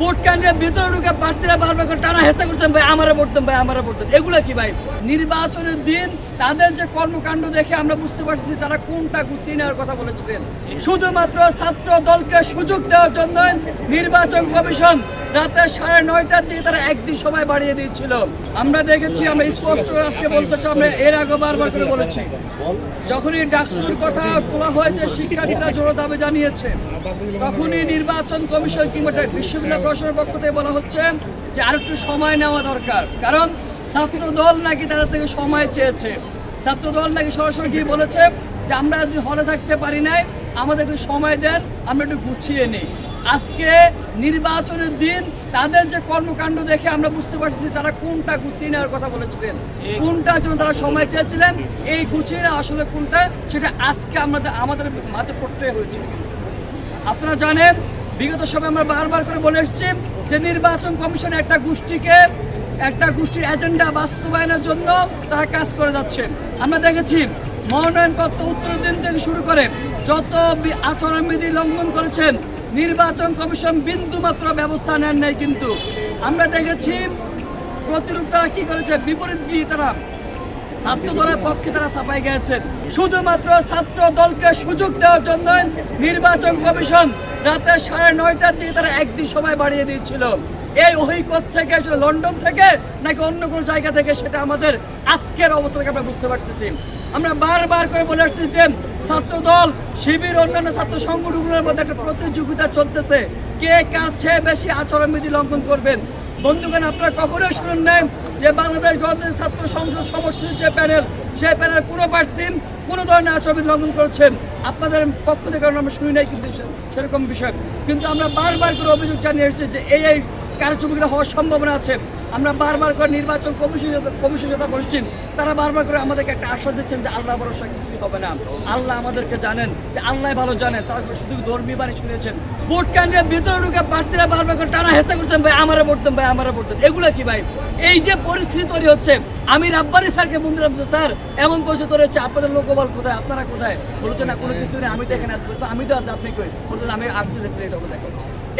Vote কেন্দ্রের ভিতরে ঢুকে প্রার্থীরা বারবার করে টানা হেসা করছেন, ভাই, আমারে ভোট দেন, ভাই, আমারে ভোট দেন। এগুলো কি, ভাই? নির্বাচনের দিন তাদের যে কর্মকাণ্ড দেখে আমরা বুঝতে পারছি তারা কোনটা গুছিয়ে নেওয়ার কথা বলেছিলেন। শুধুমাত্র ছাত্র দলকে সুযোগ দেওয়ার জন্য নির্বাচন কমিশন রাতে সাড়ে নয়টার দিকে তারা একদিন সময় বাড়িয়ে দিয়েছিল। আমরা দেখেছি, আমরা স্পষ্ট আজকে বলতেছি আমরা এর আগে বারবার করে বলেছি, যখনই ডাকসুর কথা তোলা হয়েছে শিক্ষার্থীরা জোর দাবি জানিয়েছে, তখনই নির্বাচন কমিশন কিংবা বিশ্ববিদ্যালয় প্রশাসনের পক্ষ থেকে বলা হচ্ছে যে আর একটু সময় নেওয়া দরকার। কারণ ছাত্র দল নাকি তাদের থেকে সময় চেয়েছে। ছাত্র দল নাকি সরাসরি গিয়ে বলেছে যে আমরা যদি হলে থাকতে পারি নাই, আমাদের একটু সময় দেন, আমরা একটু গুছিয়ে নিই। আজকে নির্বাচনের দিন তাদের যে কর্মকাণ্ড দেখে আমরা বুঝতে পারছি তারা কোনটা গুছিয়ে নেওয়ার কথা বলেছিলেন। কোনটার জন্য তারা সময় চেয়েছিলেন, এই গুছিয়ে নেওয়া আসলে কোনটা, সেটা আজকে আমাদের আমাদের মাঝে পড়তে হয়েছে। আপনারা জানেন বিগত সময় আমরা বারবার করে বলে এসেছি যে নির্বাচন কমিশন একটা গোষ্ঠীকে, একটা গোষ্ঠীর এজেন্ডা বাস্তবায়নের জন্য তারা কাজ করে যাচ্ছে। আমরা দেখেছি মনোনয়নপত্র উত্তর দিন থেকে শুরু করে যত আচরণবিধি লঙ্ঘন করেছেন, নির্বাচন কমিশন বিন্দু মাত্র ব্যবস্থা নেন নাই কিন্তু। আমরা দেখেছি প্রতিরূপ তারা কী করেছে? বিপরীত গিয়ে তারা ছাত্র দলের পক্ষে তারা ছাপাই গেছেন। শুধুমাত্র ছাত্র দলকে সুযোগ দেওয়ার জন্য নির্বাচন কমিশন রাতে সাড়ে নয়টার দিকে তারা একদিন সময় বাড়িয়ে দিয়েছিল। এই অহিকত থেকে লন্ডন থেকে, নাকি অন্য কোনো জায়গা থেকে, সেটা আমাদের আজকের অবস্থাকে আমরা বুঝতে পারতেছি। আমরা বারবার করে বলে আসছি যে ছাত্র দল শিবির, অন্যান্য ছাত্র সংগঠনগুলোর মধ্যে একটা প্রতিযোগিতা চলতেছে। কে কার বেশি আচরণবিধি লঙ্ঘন করবেন? বন্ধুগণ, আপনারা কখনোই শুনুন নাই? যে বাংলাদেশ গণতান্ত্রিক ছাত্র সংসদ সমর্থিত যে প্যানেল, সেই প্যানেল কোনো প্রার্থী কোনো ধরনের আচরণ লঙ্ঘন করছেন আপনাদের পক্ষ থেকে কারণ আমরা শুনি নাই কিন্তু সেরকম বিষয়। কিন্তু আমরা বারবার করে অভিযোগ জানিয়ে এসেছি যে এই এই কার্যক্রমগুলো হওয়ার সম্ভাবনা আছে। আমরা বারবার করে নির্বাচন কমিশন কমিশন যেটা বলছেন, তারা বারবার করে আমাদেরকে একটা আশ্বাস দিচ্ছেন যে আল্লাহ ভরসা কিছুই হবে না। আল্লাহ আমাদেরকে জানেন যে আল্লাহ ভালো জানেন, তারা শুধু ধর্মী বাণী শুনেছেন। ভোট কেন্দ্রের ভিতরে ঢুকে প্রার্থীরা বারবার করে টানা হেসা করছেন, ভাই, আমারে ভোট দেন, ভাই, আমারে ভোট দেন। এগুলো কি, ভাই? এই যে পরিস্থিতি তৈরি হচ্ছে, আমি রাব্বানি স্যারকে বলছিলাম যে, স্যার, এমন পরিস্থিতি তৈরি হচ্ছে, আপনাদের লোকবল কোথায়, আপনারা কোথায়? বলছে না, কোনো কিছু নেই, আমি তো এখানে আসব আমি তো আছি, আপনি কই? বলছেন আমি আসছি যে, প্লেট হবে দেখো।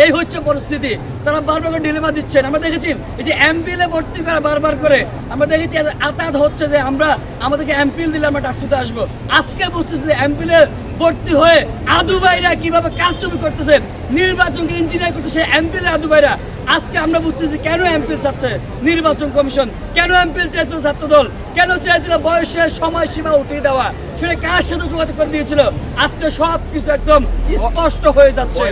এই হচ্ছে পরিস্থিতি। তারা বারবার করে ডিলেমা দিচ্ছেন। আমরা দেখেছি এই যে এমপিলে ভর্তি করা বারবার করে, আমরা দেখেছি আতাত হচ্ছে যে আমরা, আমাদেরকে এমপিল দিলে আমরা ডাকসুতে আসব। আজকে বুঝতেছি যে এমপিলে ভর্তি হয়ে আদু ভাইরা কীভাবে কারচুপি করতেছে, নির্বাচনকে ইঞ্জিনিয়ার করতেছে এমপিল আদু ভাইরা। আজকে আমরা বুঝতেছি কেন এমপিল চাচ্ছে নির্বাচন কমিশন, কেন এমপিল চেয়েছিল ছাত্রদল, কেন চেয়েছিল বয়সের সময়সীমা উঠিয়ে দেওয়া, সেটা কার সাথে যোগাযোগ করে দিয়েছিল? আজকে সব কিছু একদম স্পষ্ট হয়ে যাচ্ছে।